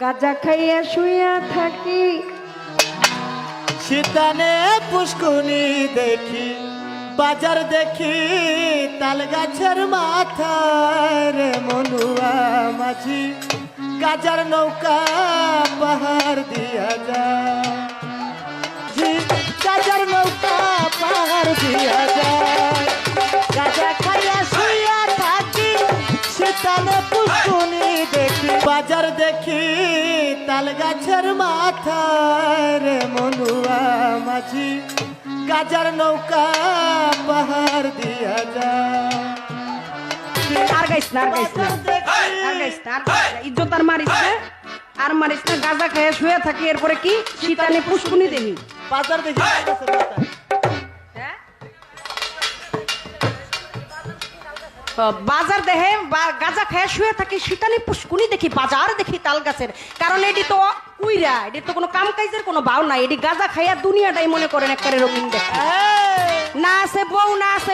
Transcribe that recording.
গাজা খাইয়া শুইয়া থাকি। শীতানে পুষ্কুনি দেখি, বাজার দেখি তাল গাছের মাথার মনুয়া মাঝি। গাজার নৌকা পাহাড় শীতানে পুষ্কুনি দেখি বাজার দেখি তাল গাছের মাথায় রে মনুয়া মাঝি। গাজার নৌকা পাহাড় দিয়া যায়। আর গাইস না আর গাইস না। আর গাইস না আর গাইস না। ইজ্জত আর মারিস না। আর মারিস না গাজা খাইয়া শুয়ে থাকি। এরপরে কি? শীতানে পুষ্কুনি দেবি। বাজার দেখি। বাজার দেহে বা- গাজা খায় শুয়ে থাকি শীতালি পুষ্কুনি দেখি বাজার দেখি তাল গাছের। কারণ এটি তো উইরা এটি তো কোনো কাম কাজের কোনো ভাও নাই এটি গাজা খাইয়া দুনিয়াটাই মনে করেন একবারে রঙিন দেখে না আছে বউ না আছে